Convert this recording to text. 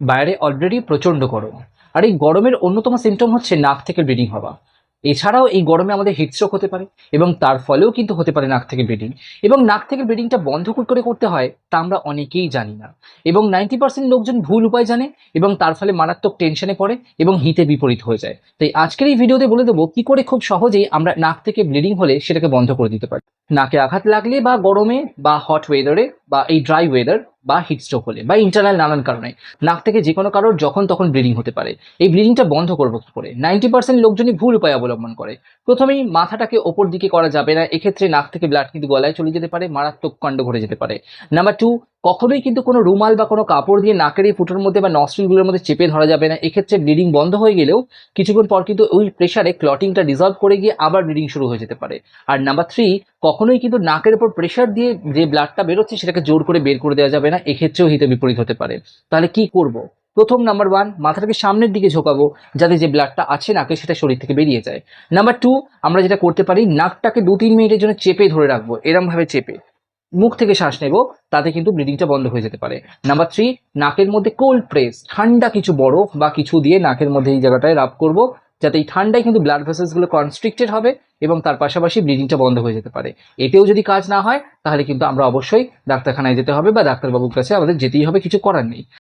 বাইরে অলরেডি প্রচণ্ড গরম। আর এই গরমের অন্যতম সিমটম হচ্ছে নাক থেকে ব্লিডিং হওয়া। এছাড়াও এই গরমে আমাদের হিটস্ট্রোক হতে পারে এবং তার ফলেও কিন্তু হতে পারে নাক থেকে ব্লিডিং এবং নাক থেকে ব্লিডিংটা বন্ধ করে করতে হয় তা আমরা অনেকেই জানি না। এবং নাইনটি পার্সেন্ট লোকজন ভুল উপায় জানে এবং তার ফলে মারাত্মক টেনশনে পড়ে এবং হিতে বিপরীত হয়ে যায়। তাই আজকের এই ভিডিওতে বলে দেবো কি করে খুব সহজেই আমরা নাক থেকে ব্লিডিং হলে সেটাকে বন্ধ করে দিতে পারি। নাকে আঘাত লাগলে বা গরমে বা হট ওয়েদারে বা এই ড্রাই ওয়েদার বা হিটস্ট্রোক হলে বা ইন্টারনাল নানান কারণে। নাক থেকে যে কোনো কারোর যখন তখন ব্লিডিং হতে পারে। এই ব্লিডিংটা বন্ধ করব কী করে? নাইনটি পার্সেন্ট লোকজনই ভুল উপায় অবলম্বন করে। প্রথমেই মাথাটাকে ওপর দিকে করা যাবে না। এক্ষেত্রে নাক থেকে ব্লাড কিন্তু গলায় চলে যেতে পারে, মারাত্মক কাণ্ড ঘটে যেতে পারে। নাম্বার টু কখনোই কিন্তু কোনো রুমাল বা কোনো কাপড় দিয়ে নাকের এই ফুটোর মধ্যে বা নস্ট্রিলগুলোর মধ্যে চেপে ধরা যাবে না। এক্ষেত্রে ব্লিডিং বন্ধ হয়ে গেলেও কিছুক্ষণ পর কিন্তু ওই প্রেশারে ক্লটিংটা ডিজলভ করে গিয়ে আবার ব্লিডিং শুরু হয়ে যেতে পারে। আর নাম্বার থ্রি কখনোই কিন্তু নাকের উপর প্রেশার দিয়ে যে ব্লাডটা বেরোচ্ছে সেটাকে জোর করে বের করে দেওয়া যাবে না। এক্ষেত্রেও হিতে বিপরীত হতে পারে। তাহলে কি করব? প্রথম নাম্বার ওয়ান মাথাটাকে সামনের দিকে ঝোঁকাবো যাতে যে ব্লাডটা আছে নাকে সেটা শরীর থেকে বেরিয়ে যায়। নাম্বার টু আমরা যেটা করতে পারি, নাকটাকে দু তিন মিনিটের জন্য চেপে ধরে রাখব এরম ভাবে চেপে। মুখ থেকে শ্বাস নেব, তাতে কিন্তু ব্লিডিংটা বন্ধ হয়ে যেতে পারে। নাম্বার থ্রি, নাকের মধ্যে কোল্ড প্রেস, ঠান্ডা কিছু বরফ বা কিছু দিয়ে নাকের মধ্যে এই জায়গাটায় রাব করব, যাতে এই ঠান্ডায় কিন্তু ব্লাড ভেসেলসগুলো কনস্ট্রিক্টেড হবে এবং তার পাশাপাশি ব্লিডিংটা বন্ধ হয়ে যেতে পারে। এতেও যদি কাজ না হয়, তাহলে কিন্তু আমরা অবশ্যই ডাক্তারখানায় যেতে হবে বা ডাক্তারবাবুর কাছে আমাদের যেতেই হবে, কিছু করার নেই।